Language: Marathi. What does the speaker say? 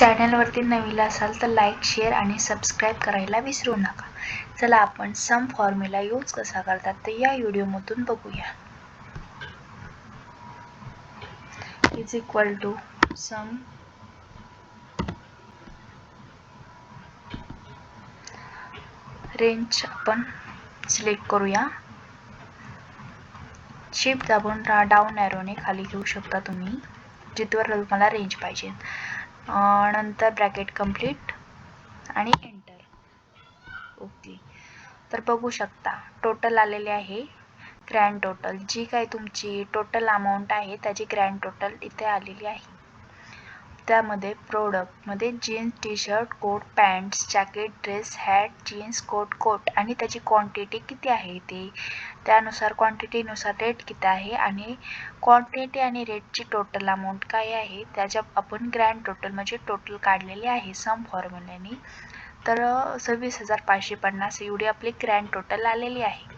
चॅनलवरती नवीन असाल तर लाईक शेअर आणि सबस्क्राईब करायला विसरू नका. चला आपण सम फॉर्म्युला यूज कसा करतात ते या व्हिडिओमधून बघूया. Is equal to sum range आपण सिलेक्ट करूया. शिफ्ट दाबून डाऊन ॲरोने खाली घेऊ शकता तुम्ही जिथवर तुम्हाला रेंज पाहिजे. नंतर ब्रॅकेट कंप्लीट आणि एंटर. ओके. तर बघू शकता टोटल आलेले आहे ग्रँड टोटल. जी काय तुमची टोटल अमाऊंट आहे त्याची ग्रँड टोटल इथे आलेली आहे. त्यामध्ये प्रोडक्टमध्ये jeans T shirt coat pants jacket dress hat jeans coat coat आणि त्याची क्वांटिटी किती आहे ते? त्यानुसार क्वांटिटीनुसार रेट किती आहे? आणि क्वांटिटी आणि रेटची टोटल अमाऊंट काय आहे? त्याच्या आपण ग्रँड टोटल म्हणजे टोटल काढलेली आहे सम फॉर्म्युल्याने तर सव्वीस हजार पाचशे पन्नास एवढी आपली ग्रँड टोटल आलेली आहे.